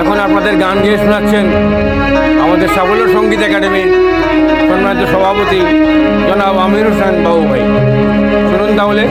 এখন আপনাদের গান গিয়ে শোনাচ্ছেন আমাদের সাফল্য সংগীত একাডেমির সম্মানিত সভাপতি জনাব আমির হোসেন বাবু ভাই শুনুন তাহলে।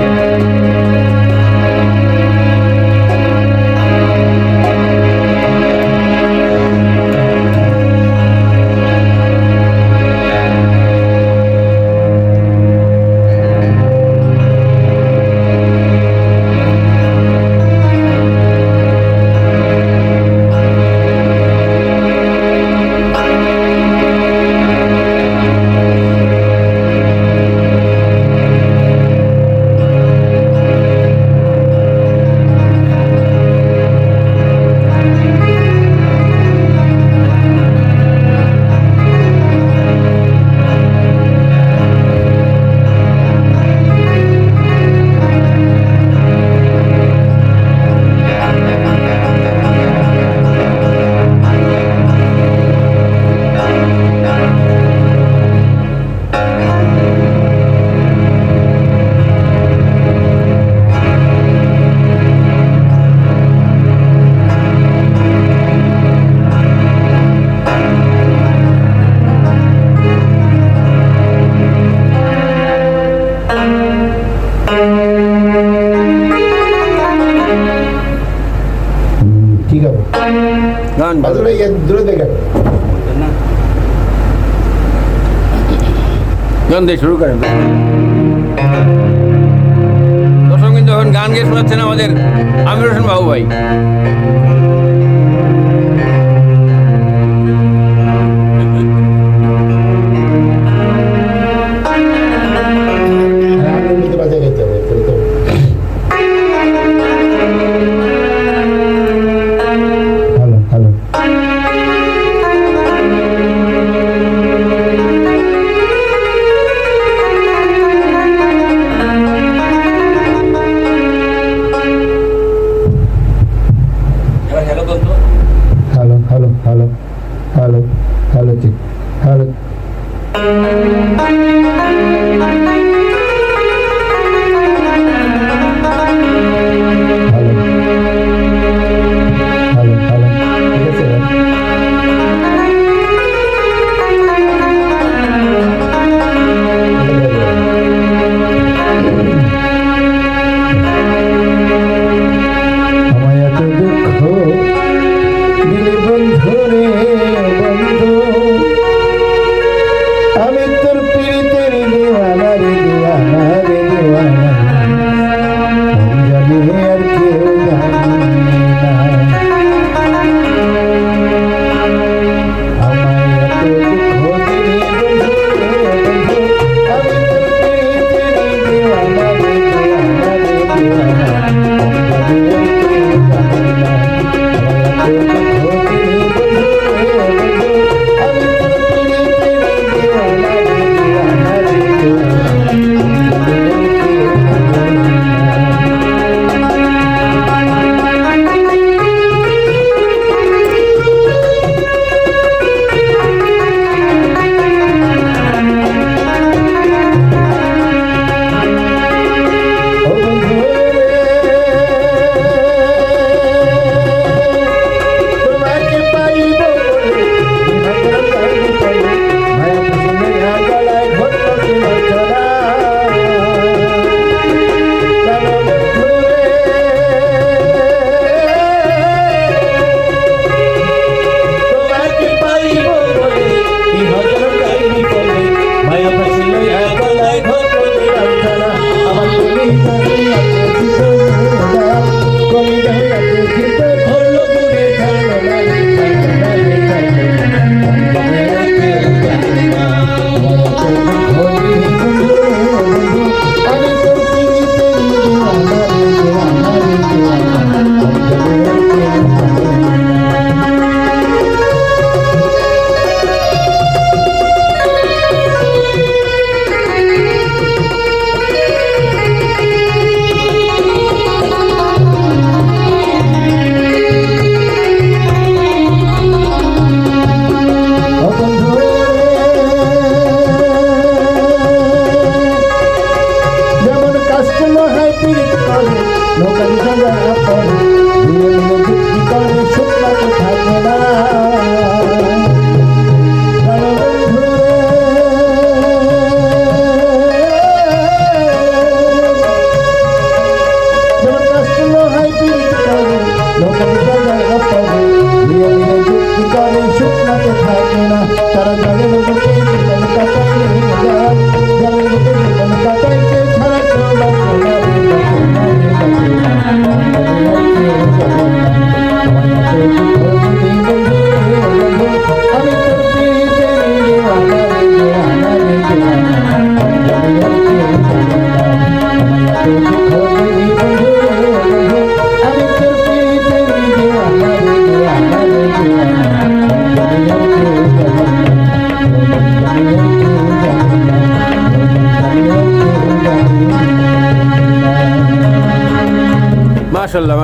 বাজারে দূরে দেখেন। গান শুরু করেন। গান গিয়ে শোনাচ্ছেন আমাদের আমির হোসেন বাবু ভাই।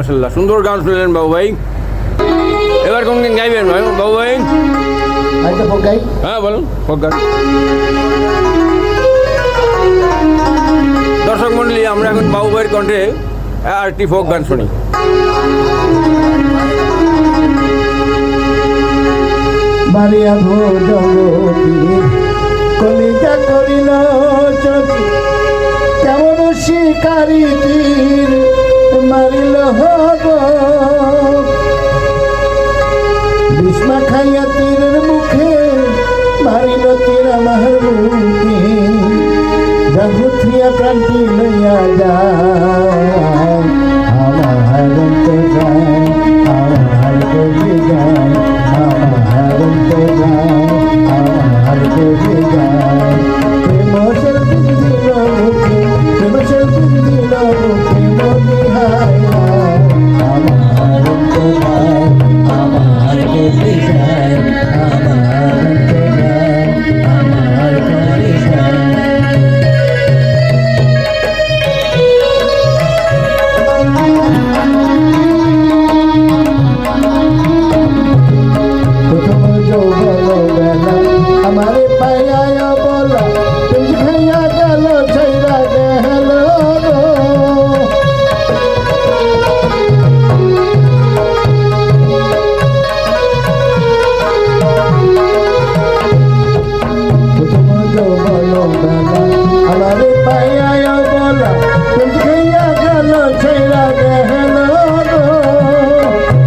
মাসাল্লাহ সুন্দর গান শুনলেন বাবু ভাই। এবার কোন দিন গাইবেন ভাই বাবু ভাই? হ্যাঁ বলুন ফোক দর্শক মন্ডলী আমরা এখন বাবু ভাইয়ের কণ্ঠে আরটি ফোক গান শুনি। বাড়িয়া ভোর কলিতা করিল চকি কেমন শিকারী হব বিষ্মা খাইয়া তীরের মুখে মারিল তীর আমার মুখে। জাগুথিয়া প্রাণটি লইয়া যায়। বলা রে পাইয়া বলা তুলকিয়া গেল ছেড়া গেল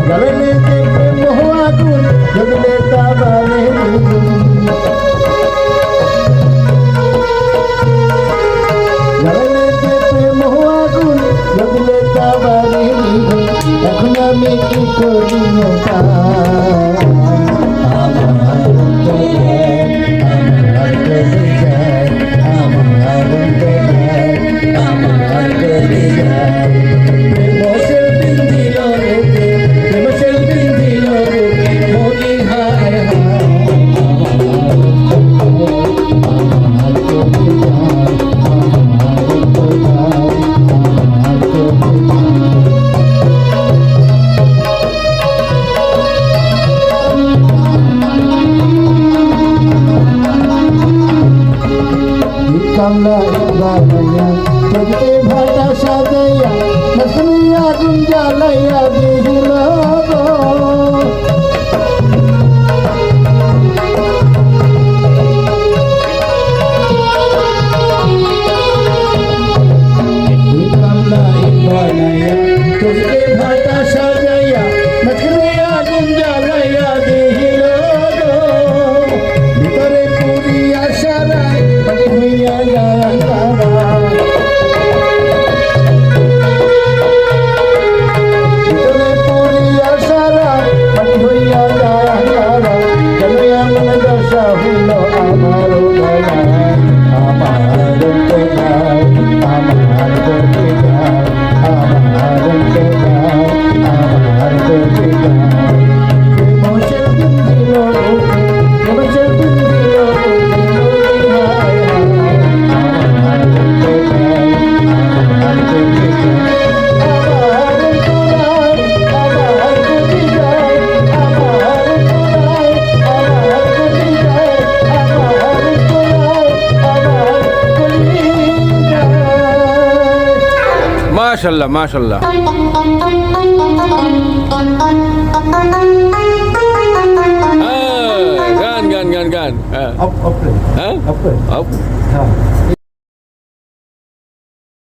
গলে দেখে মহুয়া গুণ গলে দাবারে এখন আমি কি করি বাংলা বানাইয়া ভক্তি ভাটা সাজাইয়া মাশাল্লাহ মাশাল্লাহ। হ্যাঁ, গান গান গান গান। হ্যাঁ। হ্যাঁ।